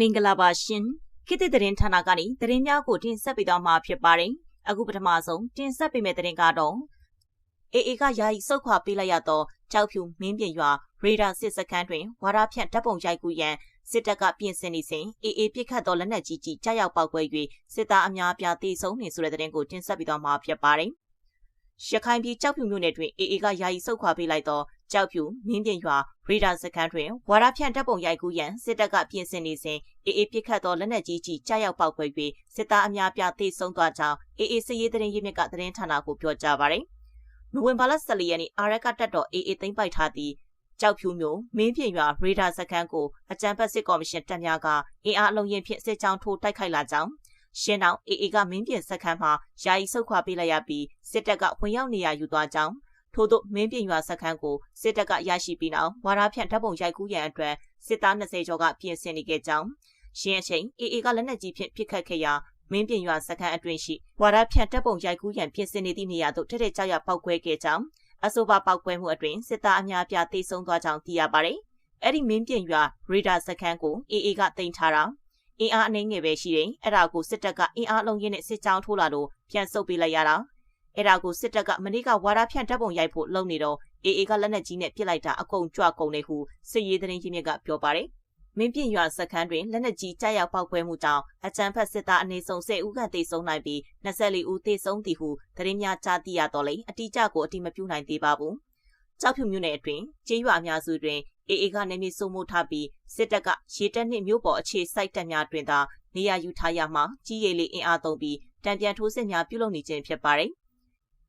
မင်္ဂလာပါရှင်ခေတ်သစ်သတင်းဌာနကနေသတင်းများကိုတင်ဆက်ပေးသွားမှာဖြစ်ပါတယ်အခုပထမဆုံးတင်ဆက်ပေးမယ့်သတင်းကတော့အေအေကယာယီစုတ်ခွာပေးလိုက်ရသောကြောက်ဖြူမင်းပြင်ရွာရေဒါစစ်စခန်းတွင်ဝါရဖြန့်တပ်ပုံရိုက်ကူရန်စစ်တပ်ကပြင်ဆင်နေစဉ်အေအေပြစ်ခတ်သောလက်နက်ကြီးကြီးကြားရောက်ပောက်ကွဲ၍စစ်သားအများအပြားတေဆုံးနေဆိုတဲ့သတင်းကိုတင်ဆက်ပေးသွားမှာဖြစ်ပါတယ်ရခိုင်ပြည်ကြောက်ဖြူမြို့နယ်တွင်အေအေကယာယီစုတ်ခွာပေးလိုက်သော ကြောက်ဖြူမင်းပြင်ရွာရေဒါစခန်းတွင်ဝါရဖြန့်တပ်ပုံရိုက်ကူးရန်စစ်တပ်ကပြင်ဆင်နေစဉ်အေအေပစ်ခတ်သောလက်နက်ကြီးကြီးကြားရောက်ပေါက်ကွဲ၍စစ်သားအများပြားသေဆုံးသွားကြောင်းအေအေစစ်ရေးသတင်းရင်းမြစ်ကသတင်းဌာနကိုပြောကြားပါရယ်။နိုဝင်ဘာလ14ရက်နေ့အာရက်ကတက်တော်အေအေသိမ်းပိုက်ထားသည့်ကြောက်ဖြူမျိုးမင်းပြင်ရွာရေဒါစခန်းကိုအကြံဖက်စစ်ကော်မရှင်တပ်များကအင်အားအလုံးရင်ဖြင့်စစ်ကြောင်းထိုးတိုက်ခိုက်လာကြောင်းရှင်းအောင်အေအေကမင်းပြင်စခန်းမှာယာယီဆုတ်ခွာပေးလိုက်ရပြီးစစ်တပ်ကဝင်ရောက်နေရယူသွားကြောင်း ထို့သောမင်းပြင်ရွာစခန်းကိုစစ်တပ်ကရရှိပြီးနောက်ဝါရဖြန့်ဓာတ်ပုံရိုက်ကူးရန်အတွက်စစ်သား20ကျော်ကပြင်ဆင်နေခဲ့ကြောင်းရှင်းအချိန်အေအေကလက်နက်ကြီးဖြင့်ပစ်ခတ်ခဲ့ရာမင်းပြင်ရွာစခန်းအတွင်းရှိဝါရဖြန့်တပ်ပုံရိုက်ကူးရန်ပြင်ဆင်နေသည့်နေရာသို့ထက်ထက်ကြောက်ရပောက်ကွဲခဲ့ကြောင်းအဆိုပါပောက်ကွဲမှုအတွင်းစစ်သားအများပြားတိစုံသွားကြောင်းသိရပါတယ်။အဲ့ဒီမင်းပြင်ရွာရေဒါစခန်းကိုအေအေကတင်ထားတာအင်အားအနှိမ့်ငယ်ပဲရှိတယ်။အဲ့ဒါကိုစစ်တပ်ကအင်အားလုံးရင်းနဲ့စစ်ကြောင်းထိုးလာလို့ပြန်ဆုတ်ပေးလိုက်ရတာ။ အဲ့ဒါကိုစစ်တပ်ကမနေ့ကဝါရဖြန့်တပ်ပုံရိုက်ဖို့လုပ်နေတော့အေအေကလက်နက်ကြီးနဲ့ပစ်လိုက်တာအကုန်ကြွကုန်နေဟုစစ်ရေးသတင်းရင်းမြစ်ကပြောပါတယ်။မင်းပြင်းရွာစခန်းတွင်လက်နက်ကြီးကြားရောက်ပောက်ကွဲမှုကြောင့်အကြမ်းဖက်စစ်သားအနေဆုံး10ဦးခန့်သေဆုံးနိုင်ပြီး24ဦးသေဆုံးသည်ဟုသတင်းများကြားသိရတော့လေအတိအကျကိုအတိမပြုနိုင်သေးပါဘူး။ကြောက်ဖြူမြို့နယ်အတွင်းကျေးရွာအများစုတွင်အေအေကနေမြေစုံမှုထားပြီးစစ်တပ်ကရေတပ်နှင့်မြို့ပေါ်အခြေစိုက်တပ်များတွင်သာနေရာယူထားရမှကြီးရည်လေးအင်အားသုံးပြီးတံပြန်ထိုးစစ်များပြုလုပ်နေခြင်းဖြစ်ပါတယ်။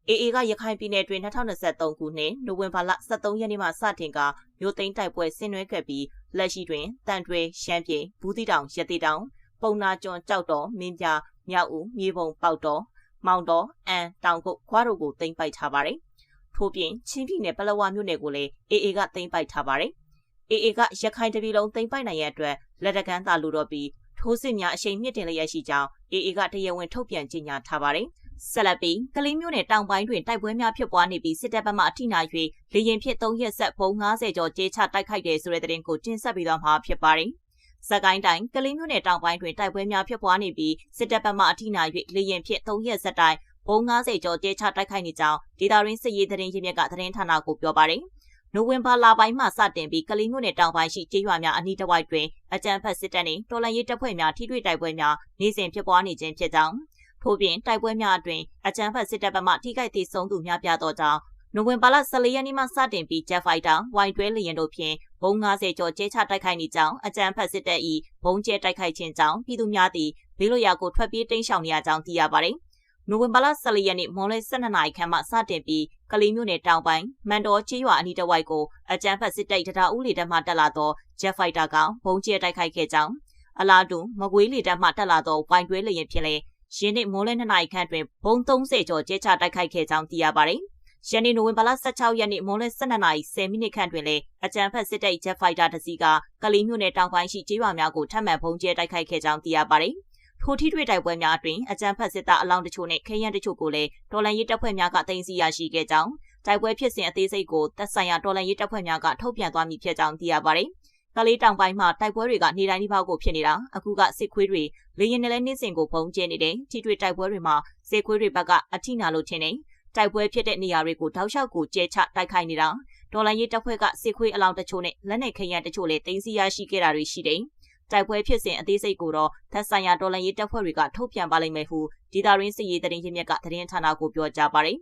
AA ကရခိုင်ပြည်နယ်တွင်2023ခုနှစ်နိုဝင်ဘာလ23ရက်နေ့မှစတင်ကမြို့သိမ်းတိုက်ပွဲဆင်နွှဲခဲ့ပြီးလက်ရှိတွင်တန်တွဲရှမ်းပြည်ဘူးတီတောင်ရတိတောင်ပုံနာကျွန်းကြောက်တော်မင်းပြမြောက်ဦးမြေပုံပေါက်တော်မောင်တော်အန်တောင်ကုတ်ခွားတို့ကိုသိမ်းပိုက်ထားပါတယ်။ထို့ပြင်ချင်းပြည်နယ်ပလောဝမြို့နယ်ကိုလည်း AA ကသိမ်းပိုက်ထားပါတယ်။ AA ကရခိုင်တပြည်လုံးသိမ်းပိုက်နိုင်ရတဲ့အတွက်လက်တကမ်းသာလူတော်ပြီးထိုးစစ်များအရှိန်မြင့်တင်လျက်ရှိကြောင်း AA ကတရားဝင်ထုတ်ပြန်ကြေညာထားပါတယ်။ ဆက်လက်ပြီးကလေးမျိုးနယ်တောင်ပိုင်းတွင်တိုက်ပွဲများဖြစ်ပွားနေပြီးစစ်တပ်ဘက်မှအထိနာ၍လေရင်ဖြစ်3ရက်ဆက်ဘုံ90ကျော်ကြေးချတိုက်ခိုက်တယ်ဆိုတဲ့သတင်းကိုတင်ဆက်ပေးသွားမှာဖြစ်ပါတယ်။စကိုင်းတိုင်းကလေးမျိုးနယ်တောင်ပိုင်းတွင်တိုက်ပွဲများဖြစ်ပွားနေပြီးစစ်တပ်ဘက်မှအထိနာ၍လေရင်ဖြစ်3ရက်ဆက်တိုင်ဘုံ90ကျော်ကြေးချတိုက်ခိုက်နေကြောင်းဒေတာရင်းစစ်ရေးသတင်းရင်းမြစ်ကသတင်းဌာနကိုပြောပါတယ်။နိုဝင်ဘာလပိုင်းမှစတင်ပြီးကလေးမျိုးနယ်တောင်ပိုင်းရှိကျေးရွာများအနီးတစ်ဝိုက်တွင်အကြမ်းဖက်စစ်တပ်နှင့်တော်လှန်ရေးတပ်ဖွဲ့များထိတွေ့တိုက်ပွဲများနေ့စဉ်ဖြစ်ပွားနေခြင်းဖြစ်ကြောင်း ထို့ပြင်တိုက်ပွဲများအတွင်အကြမ်းဖက်စစ်တပ်ဘက်မှထိခိုက်ဒေဆုံးသူများပြားသောကြောင့်နိုဝင်ဘာလ14ရက်နေ့မှစတင်ပြီး Jet Fighter ဝိုင်တွဲလျင်တို့ဖြင့်ဘုံ90ကျော်ကျဲချတိုက်ခိုက်နေကြောင်းအကြမ်းဖက်စစ်တပ်၏ဘုံကျဲတိုက်ခိုက်ခြင်းကြောင့်ပြည်သူများသည်ဘေးလွတ်ရာကိုထွက်ပြေးတိမ်းရှောင်နေရကြောင်းသိရပါတယ်။နိုဝင်ဘာလ14ရက်နေ့မွန်လ12နာရီခန့်မှစတင်ပြီးကလေးမြို့နယ်တောင်ပိုင်းမန်တော်ချေးရွာအနီးတစ်ဝိုက်ကိုအကြမ်းဖက်စစ်တပ်တရာဦးလေတပ်မှတက်လာသော Jet Fighter ကဘုံကျဲတိုက်ခိုက်ခဲ့ကြောင်းအလားတူမကွေးလေတပ်မှတက်လာသောဝိုင်တွဲလျင်ဖြင့်လည်း ယင်းနေ့မိုးလင်း2နာရီခန့်တွင်ဘုံ30ကျော်ကျဲချတိုက်ခိုက်ခဲ့ကြောင်းသိရပါတယ်။ယနေ့နိုဝင်ဘာလ16ရက်နေ့မိုးလင်း12နာရီ10မိနစ်ခန့်တွင်လည်းအကြံဖက်စစ်တပ် Jet Fighter တစ်စီးကကလေးမြို့နယ်တောင်ပိုင်းရှိကျေးရွာများကိုထပ်မံဘုံကျဲတိုက်ခိုက်ခဲ့ကြောင်းသိရပါတယ်။ထိုထိတွေ့တိုက်ပွဲများအတွင်းအကြံဖက်စစ်သားအလောင်းတချို့နဲ့ခဲယမ်းတချို့ကိုလည်းတော်လန်ရေးတပ်ဖွဲ့များကတင်စီရရှိခဲ့ကြောင်းတိုက်ပွဲဖြစ်စဉ်အသေးစိတ်ကိုသက်ဆိုင်ရာတော်လန်ရေးတပ်ဖွဲ့များကထုတ်ပြန်သွားမည်ဖြစ်ကြောင်းသိရပါတယ်။ ကလေးတောင်ပိုင်းမှာတိုက်ပွဲတွေကနေတိုင်းဒီပေါက်ကိုဖြစ်နေတာအခုကစစ်ခွေးတွေလေရင်နဲ့လည်းနေ့စဉ်ကိုပုံကျဲနေတယ်ထိတွေ့တိုက်ပွဲတွေမှာစစ်ခွေးတွေဘက်ကအထိနာလို့ထင်တယ်တိုက်ပွဲဖြစ်တဲ့နေရာတွေကိုတောက်လျှောက်ကိုကျဲချတိုက်ခိုက်နေတာဒေါ်လာရေးတပ်ဖွဲ့ကစစ်ခွေးအလောင်းတချို့နဲ့လက်နက်ခရမ်းတချို့လည်းတင်းစီရရှိခဲ့တာတွေရှိတယ်တိုက်ပွဲဖြစ်စဉ်အသေးစိတ်ကိုတော့သက်ဆိုင်ရာဒေါ်လာရေးတပ်ဖွဲ့တွေကထုတ်ပြန်ပါလိမ့်မယ်ဟုဒေတာရင်းစစ်ရေးသတင်းရင်းမြစ်ကသတင်းဌာနကိုပြောကြားပါတယ်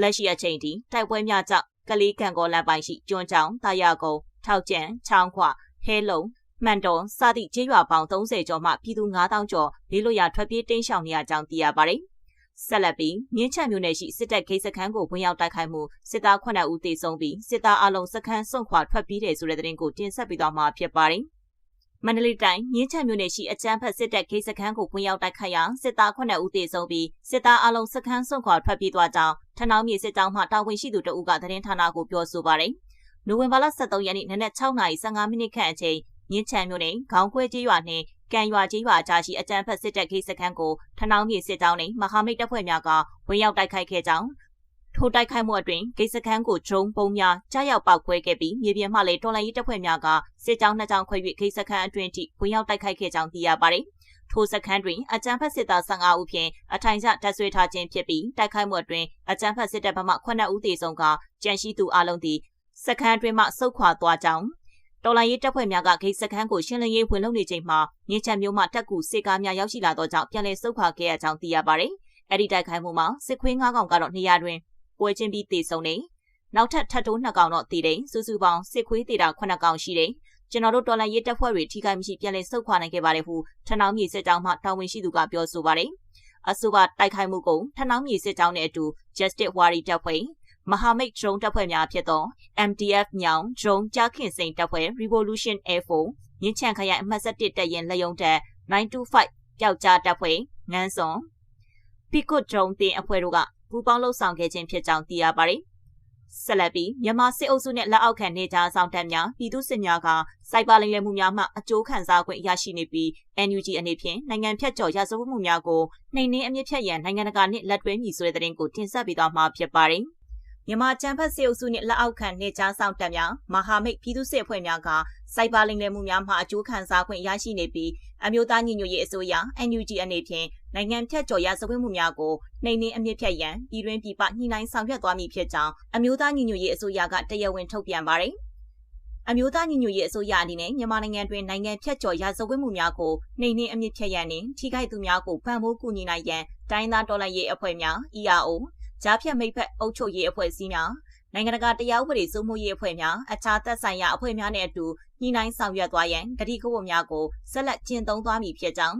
လက်ရှိအချိန်ထိတိုက်ပွဲများကြောင့်ကလေးကံကောလမ်းပိုင်းရှိကျွန်းချောင်းတာယာကုန်း ထောက်ကျန်ချောင်းခွဟဲလုံမှန်တော်စသည့်ကျေးရွာပေါင်း30ကျော်မှပြည်သူ9000ကျော်ဘေးလွတ်ရာထွက်ပြေးတိမ်းရှောင်နေရကြောင်းသိရပါတယ်။ဆက်လက်ပြီးမြင်းချံမြို့နယ်ရှိစစ်တပ်ဂိတ်စခန်းကိုဝင်ရောက်တိုက်ခိုက်မှုစစ်သား9ဦးသေဆုံးပြီးစစ်သားအလုံးစခန်းစွန့်ခွာထွက်ပြေးတယ်ဆိုတဲ့သတင်းကိုတင်ဆက်ပေးသွားမှာဖြစ်ပါတယ်။မန္တလေးတိုင်းမြင်းချံမြို့နယ်ရှိအကြမ်းဖက်စစ်တပ်ဂိတ်စခန်းကိုဝင်ရောက်တိုက်ခိုက်ရာစစ်သား9ဦးသေဆုံးပြီးစစ်သားအလုံးစခန်းစွန့်ခွာထွက်ပြေးသွားကြောင်းထဏောင်းမြေစစ်ကြောင်းမှတာဝန်ရှိသူတအုပ်ကသတင်းဌာနကိုပြောဆိုပါတယ်။ နိုဝင်ဘာလ23ရက်နေ့နနက်6:15မိနစ်ခန့်အချိန်မြင်းချံမြို့နယ်ခေါင်းခွဲကျေးရွာနှင့်ကံရွာကျေးရွာအကြားရှိအကြမ်းဖက်စစ်တပ်ဂိတ်စခန်းကိုထဏောင်းမြေစစ်ကြောင်းနှင့်မဟာမိတ်တပ်ဖွဲ့များကဝင်ရောက်တိုက်ခိုက်ခဲ့ကြောင်းထိုထိုတိုက်ခိုက်မှုအတွင်းဂိတ်စခန်းကိုဒရုန်းပုံများကြားရောက်ပောက်ခွဲခဲ့ပြီးမြေပြင်မှလည်းတော်လိုင်းရေးတပ်ဖွဲ့များကစစ်ကြောင်းနှစ်ကြောင်းခွဲ၍ဂိတ်စခန်းအတွင်းထိဝင်ရောက်တိုက်ခိုက်ခဲ့ကြောင်းသိရပါတယ်။ထိုစခန်းတွင်အကြမ်းဖက်စစ်သား15ဦးဖြင့်အထိုင်ကျတပ်ဆွဲထားခြင်းဖြစ်ပြီးတိုက်ခိုက်မှုအတွင်းအကြမ်းဖက်စစ်တပ်ဘက်မှ9ဦးသေဆုံးကကြန့်ရှိသူအလုံးသည် စခန်းတွင်မှဆုတ်ခွာသွားကြောင်းတော်လိုင်းရေးတပ်ဖွဲ့များကဂိတ်စခန်းကိုရှင်းလင်းရေးဝင်လုပ်နေချိန်မှာမြင်းချံမျိုးမှတပ်ကူစစ်ကားများရောက်ရှိလာသောကြောင့်ပြန်လည်ဆုတ်ခွာခဲ့ရကြောင်းသိရပါတယ်။အဲဒီတိုက်ခိုက်မှုမှာစစ်ခွေး၅ကောင်ကတော့နေရာတွင်ပွဲချင်းပြီးတေဆုံနေ။နောက်ထပ်ထပ်တိုး၂ကောင်တော့တည်တယ်။စုစုပေါင်းစစ်ခွေးတေတာ9ကောင်ရှိတယ်။ကျွန်တော်တို့တော်လိုင်းရေးတပ်ဖွဲ့တွေထိခိုက်မရှိပြန်လည်ဆုတ်ခွာနိုင်ခဲ့ပါတယ်ဟုထဏောင်းမြေစစ်ကြောင်းမှတာဝန်ရှိသူကပြောဆိုပါတယ်။အဆိုပါတိုက်ခိုက်မှုကိုထဏောင်းမြေစစ်ကြောင်းနဲ့အတူ Justice Wari တပ်ဖွဲ့ မဟာမိတ် drone တပ်ဖွဲ့များဖြစ်သော MDF ညောင် drone ကြားခင်စိန်တပ်ဖွဲ့ Revolution Air Force မြင်းချံခရိုင်အမှတ်7တပ်ရင်လက်ယုံတပ်925ပျောက်ကြားတပ်ဖွဲ့ငန်းစွန် Picot drone တင်အဖွဲ့တို့ကပူးပေါင်းလှုပ်ဆောင်ခဲ့ခြင်းဖြစ်ကြောင်းသိရပါတယ်။ဆက်လက်ပြီးမြန်မာစစ်အုပ်စုနဲ့လက်အောက်ခံနေကြဆောင်တပ်များပြည်သူစစ်များကစိုက်ပါလိမ့်လည်မှုများမှအကျိုးခံစား권ရရှိနေပြီး NUG အနေဖြင့်နိုင်ငံဖြတ်ကျော်ရစဝတ်မှုများကိုနှိမ်နင်းအမြင့်ဖြတ်ရန်နိုင်ငံတကာနှင့်လက်တွဲမည်ဆိုတဲ့သတင်းကိုတင်ဆက်ပေးသွားမှာဖြစ်ပါတယ်။ မြန်မာကျန်းဖက်စစ်အုပ်စုနှင့်လက်အောက်ခံနေကြားဆောင်တပ်များမဟာမိတ်ပြည်သူ့စစ်အဖွဲ့များကစိုက်ပါလိမ်လည်မှုများမှအကျိုးခံစား권ရရှိနေပြီးအမျိုးသားညီညွတ်ရေးအစိုးရ NUG အနေဖြင့်နိုင်ငံဖြတ်ကျော်ရစဝတ်မှုများကိုနှိမ်နင်းအမြင့်ဖြတ်ရန်ပြည်တွင်းပြည်ပညှိနှိုင်းဆောင်ရွက်သွားမည်ဖြစ်ကြောင်းအမျိုးသားညီညွတ်ရေးအစိုးရကတရားဝင်ထုတ်ပြန်ပါတယ်အမျိုးသားညီညွတ်ရေးအစိုးရအနေနဲ့မြန်မာနိုင်ငံတွင်နိုင်ငံဖြတ်ကျော်ရာဇဝတ်မှုများကိုနှိမ်နင်းအမြင့်ဖြတ်ရန်နှင့်ထိခိုက်သူများကိုဖန်ဖိုးကူညီနိုင်ရန်တိုင်းသားတော်လှန်ရေးအဖွဲ့များ ERO ကြားဖြတ်မိတ်ဖက်အုပ်ချုပ်ရေးအဖွဲ့အစည်းများနိုင်ငံတကာတရားဥပဒေစိုးမိုးရေးအဖွဲ့များအခြားသက်ဆိုင်ရာအဖွဲ့များနဲ့အတူညှိနှိုင်းဆောင်ရွက်သွားရန်ကတိကဝတ်များကိုဆက်လက်ကျင့်သုံးသွားမည်ဖြစ်ကြောင်း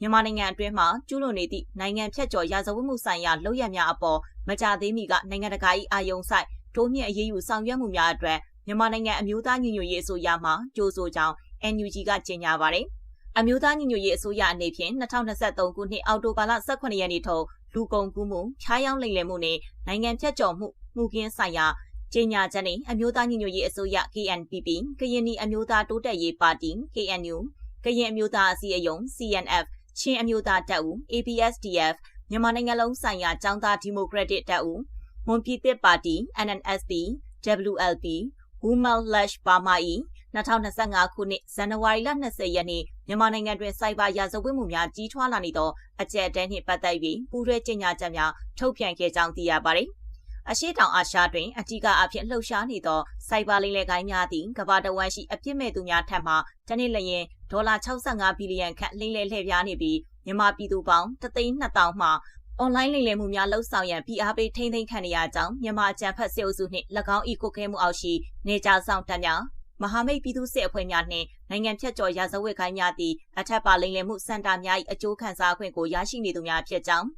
မြန်မာနိုင်ငံအတွင်းမှာကျူးလွန်နေသည့်နိုင်ငံဖြတ်ကျော်ရာဇဝတ်မှုဆိုင်ရာလုပ်ရများအပေါ်မကြသေးမီကနိုင်ငံတကာ၏အာယုံဆိုင်တိုးမြင့်အရေးယူဆောင်ရွက်မှုများအတွက်မြန်မာနိုင်ငံအမျိုးသားညီညွတ်ရေးအစိုးရမှကြိုးဆိုကြောင်း NUG ကကြေညာပါတယ်။အမျိုးသားညီညွတ်ရေးအစိုးရအနေဖြင့်2023ခုနှစ်အောက်တိုဘာလ18ရက်နေ့ထုတ် လူကုန်ကူးမှု၊ဖြားယောင်းလိမ်လည်မှုနဲ့နိုင်ငံဖြတ်ကျော်မှုမှုကင်းဆိုင်ရာကြေညာချက်နဲ့အမျိုးသားညီညွတ်ရေးအစိုးရ KNPP ကရင်နီအမျိုးသားတိုးတက်ရေးပါတီ KNU ကရင်အမျိုးသားအစည်းအရုံး CNF ချင်းအမျိုးသားတပ်ဦး ABSDF မြန်မာနိုင်ငံလုံးဆိုင်ရာចောင်းသားဒီမိုကရက်တစ်တပ်ဦးမွန်ပြည်သစ်ပါတီ NNSP WLP Women Lash Burma ၏ 2025ခုနှစ်ဇန်နဝါရီလ20ရက်နေ့မြန်မာနိုင်ငံတွင်စိုက်ဘာရာဇဝတ်မှုများကြီးထွားလာနေသောအကြက်တဲနှင့်ပတ်သက်၍ပူးရဲကြေညာချက်များထုတ်ပြန်ခဲ့ကြောင်းသိရပါသည်။အရှိတောင်အာရှတွင်အကြီးကအဖြစ်လှုပ်ရှားနေသောစိုက်ဘာလိမ်လည်ကိုင်းများသည်ကမ္ဘာတဝန်းရှိအပြစ်မဲ့သူများထံမှတနေ့လျင်ဒေါ်လာ65ဘီလီယံခန့်လိမ်လည်လှည့်ပြားနေပြီးမြန်မာပြည်သူပေါင်း3,200မှအွန်လိုင်းလိမ်လည်မှုများလှုပ်ဆောင်ရန်ဖိအားပေးထိန်းသိမ်းခံရကြောင်းမြန်မာအကြံဖတ်စေအုပ်စုနှင့်၎င်း၏ကိုခဲမှုအောက်ရှိနေကြဆောင်တပ်များ မဟာမိတ်ပြည်သူ့စစ်အဖွဲ့များနှင့်နိုင်ငံဖြတ်ကျော်ရာဇဝတ်ခိုင်းများသည့်အထက်ပါလိမ်လည်မှုစင်တာများ၏အကျိုးခံစားခွင့်ကိုရရှိနေသူများဖြစ်ကြောင်း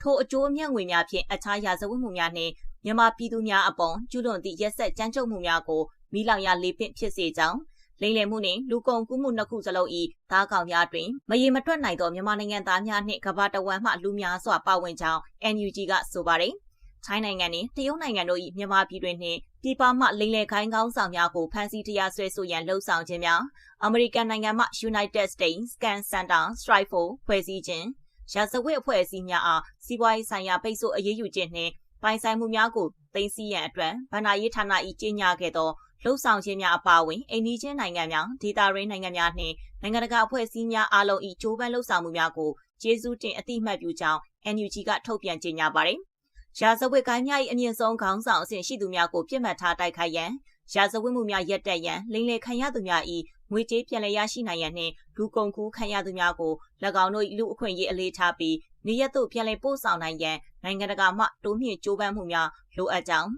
ထိုအကျိုးအမြတ်ငွေများဖြင့်အခြားရာဇဝတ်မှုများနှင့်မြန်မာပြည်သူများအပေါ်ကျူးလွန်သည့်ရက်ဆက်ကြမ်းကြုတ်မှုများကိုမိလောင်ရလေးပင့်ဖြစ်စေကြောင်းလိမ်လည်မှုနှင့်လူကုန်ကူးမှုနှစ်ခုစလုံး၏ဓားကောင်များတွင်မရေမတွက်နိုင်သောမြန်မာနိုင်ငံသားများနှင့်ကမ္ဘာတဝန်းမှလူများစွာပါဝင်ကြောင်း NUG ကဆိုပါတယ်။ ထိုင်းနိုင်ငံနှင့်တရုတ်နိုင်ငံတို့၏မြန်မာပြည်တွင်နှင့်ပြည်ပမှလိမ်လည်ခိုင်းကောင်းဆောင်များကိုဖမ်းဆီးတရားစွဲဆိုရန်လှုံ့ဆော်ခြင်းများအမေရိကန်နိုင်ငံမှ United States Scan Center Strike Force ဖွဲ့စည်းခြင်းရာဇဝတ်အဖွဲ့အစည်းများအားစီးပွားရေးဆိုင်ရာပိတ်ဆို့အရေးယူခြင်းနှင့်ပိုင်ဆိုင်မှုများကိုသိမ်းဆည်းရန်အတွက်ဗဏ္ဍာရေးဌာန၏ကြေညာခဲ့သောလှုပ်ဆောင်ခြင်းများအပါအဝင်အိန္ဒိချင်းနိုင်ငံများဒေသရင်းနိုင်ငံများနှင့်နိုင်ငံတကာအဖွဲ့အစည်းများအားလုံး၏ကြိုးပမ်းလှုပ်ဆောင်မှုများကိုကျေးဇူးတင်အသိမှတ်ပြုကြောင်း NUG ကထုတ်ပြန်ကြေညာပါတယ်။ ရာဇဝတ်ကိုင်းများ၏အမြင့်ဆုံးခေါင်းဆောင်အဆင့်ရှိသူများကိုပြစ်မှတ်ထားတိုက်ခိုက်ရန်ရာဇဝတ်မှုများရပ်တန့်ရန်လိမ်လည်ခံရသူများ၏ငွေကြေးပြန်လည်ရရှိနိုင်ရန်နှင့်လူကုန်ကူးခံရသူများကို၎င်းတို့လူအခွင့်အရေးအလေးထားပြီးနေရသို့ပြန်လည်ပို့ဆောင်နိုင်ရန်နိုင်ငံတကာမှတိုးမြင့်ကြိုးပမ်းမှုများလိုအပ်ကြောင်း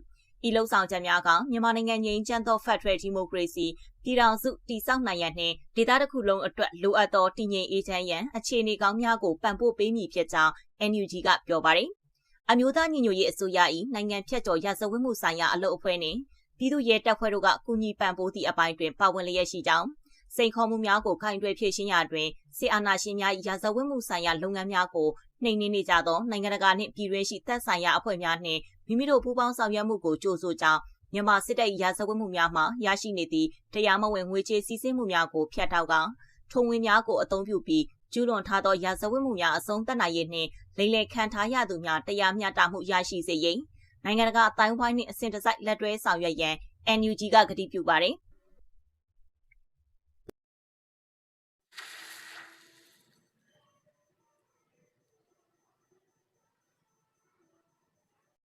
ဤလှုပ်ဆောင်ချက်များကမြန်မာနိုင်ငံငြိမ်းချမ်းသော Federal Democracy ပြည်ထောင်စုတည်ဆောက်နိုင်ရန်နှင့်ဒေသတစ်ခုလုံးအတွက်လိုအပ်သောတည်ငြိမ်အေးချမ်းရန်အခြေအနေကောင်းများကိုပံ့ပိုးပေးမည်ဖြစ်ကြောင်း NUG ကပြောပါတယ်။ အမျိုးသားညီညွတ်ရေးအစိုးရ၏နိုင်ငံဖြတ်ကျော်ရာဇဝတ်မှုဆိုင်ရာအလုပ်အဖွဲ့နှင့်ပြည်သူ့ရဲတပ်ဖွဲ့တို့ကကူညီပံ့ပိုးသည့်အပိုင်းတွင်ပါဝင်လျက်ရှိကြောင်းစိန်ခေါ်မှုများကိုခိုင်တွယ်ဖြည့်ရှင်းရတွင်စစ်အာဏာရှင်များ၏ရာဇဝတ်မှုဆိုင်ရာလုပ်ငန်းများကိုနှိမ်နင်းနေကြသောနိုင်ငံတကာနှင့်ပြည်တွင်းရှိသက်ဆိုင်ရာအဖွဲ့များနှင့်မိမိတို့ပူးပေါင်းဆောင်ရွက်မှုကိုကြိုးဆိုကြောင်းမြန်မာစစ်တပ်ရာဇဝတ်မှုများမှရရှိနေသည့်တရားမဝင်ငွေကြေးစီးဆင်းမှုများကိုဖျက်ထောက်ကထုံဝင်များကိုအသုံးပြုပြီး ကျူးလွန်ထားသောရာဇဝတ်မှုများအဆုံးသတ်နိုင်ရေးနှင့်လိမ်လည်ခံထားရသူများတရားမျှတမှုရရှိစေရေးနိုင်ငံတကာအတိုင်းဝိုင်းနှင့်အစဉ်တစိုက်လက်တွဲဆောင်ရွက်ရန် NUG ကကတိပြုပါတယ်